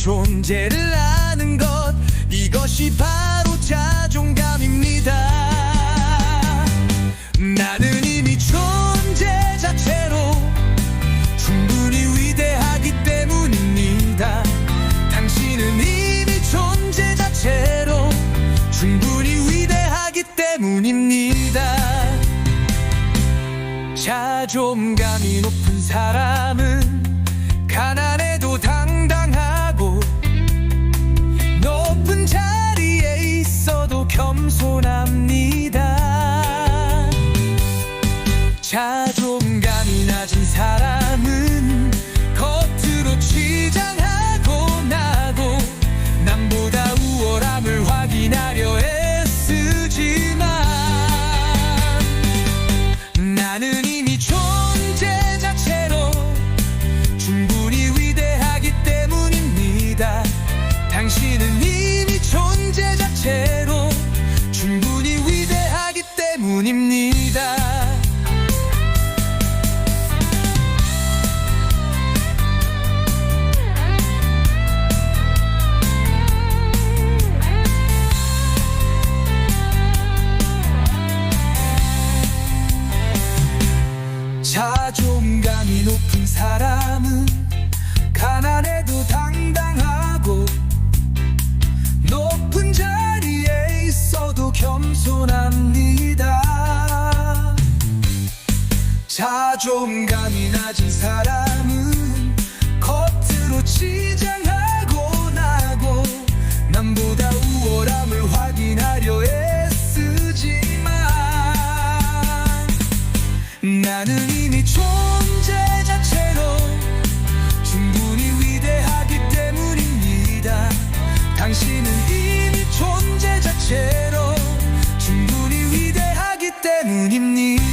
존재를 아는 것 이것이 바로 자존감입니다. 나는 이미 존재 자체로 충분히 위대하기 때문입니다. 당신은 이미 존재 자체로 충분히 위대하기 때문입니다. 자존감이 높은 사람은 가난 확인하려 애쓰지만 나는 이미 존재 자체로 충분히 위대하기 때문입니다. 당신은 이미 존재 자체로 충분히 위대하기 때문입니다. 자존감이 높은 사람은 가난해도 당당하고 높은 자리에 있어도 겸손합니다. 자존감이 낮은 사람 나는 이미 존재 자체로 충분히 위대하기 때문입니다. 당신은 이미 존재 자체로 충분히 위대하기 때문입니다.